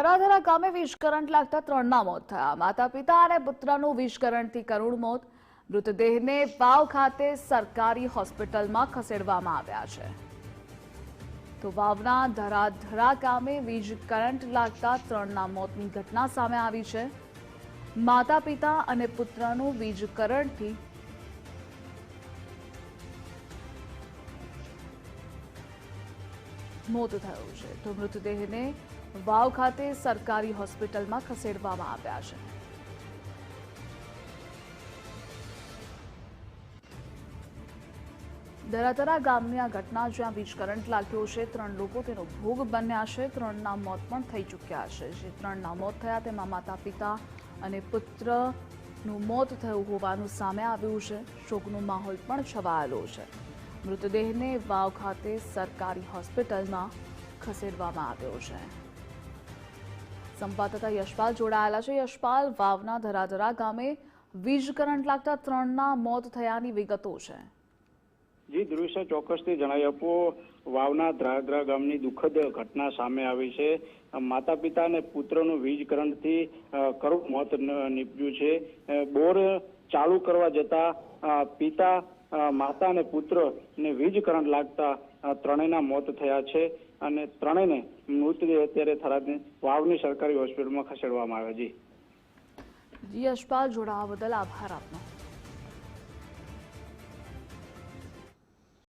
ધરાધરા ગામે વીજ કરંટ લાગતા ત્રણના મોત થયા. માતા પિતા અને પુત્રનું વીજ કરંટથી કરુણ મોત. મૃતદેહને વાવ ખાતે સરકારી હોસ્પિટલમાં ખસેડવામાં આવ્યા છે. તો વાવના ધરાધરા ગામે વીજ કરંટ લાગતા ત્રણના મોતની ઘટના સામે આવી છે. માતા પિતા અને પુત્રનું વીજ કરંટથી મોત થયું છે. તો મૃતદેહને વાવ ખાતે સરકારી હોસ્પિટલમાં ખસેડવામાં આવ્યા છે. દરાતરા ગામની આ ઘટના જ્યાં વીજ કરંટ લાગ્યો છે, ત્રણ લોકો તેનો ભોગ બન્યા છે. ત્રણના મોત પણ થઈ ચૂક્યા છે. જે ત્રણના મોત થયા તેમાં માતા પિતા અને પુત્રનું મોત થયું હોવાનું સામે આવ્યું છે. શોકનો માહોલ પણ છવાયેલો છે. મૃતદેહને વાવ ખાતે સરકારી હોસ્પિટલમાં ખસેડવામાં આવ્યો છે. સંવાદદાતા યશપાલ જોડાયેલા છે. યશપાલ, વાવના ધરાધરા ગામે વીજ કરંટ લાગતા ત્રણના મોત થયાની વિગતો છે. જી ધ્રુવિશા ચોક્કસથી જણાવી આપો. વાવના ધ્રાધ્રા ગામની દુઃખદ ઘટના સામે આવી છે. માતા પિતા અને પુત્રનું વીજ કરંટથી કરુણ મોત નીપજ્યું છે. બોર ચાલુ કરવા જતા પિતા માતા અને પુત્ર ને વીજ કરંટ લાગતા ત્રણેયના મોત થયા છે અને ત્રણેયને મૃતદેહ અત્યારે થરાદની વાવની સરકારી હોસ્પિટલમાં ખસેડવામાં આવ્યા જી યશપાલ જોડાવા બદલ આભાર આપનો.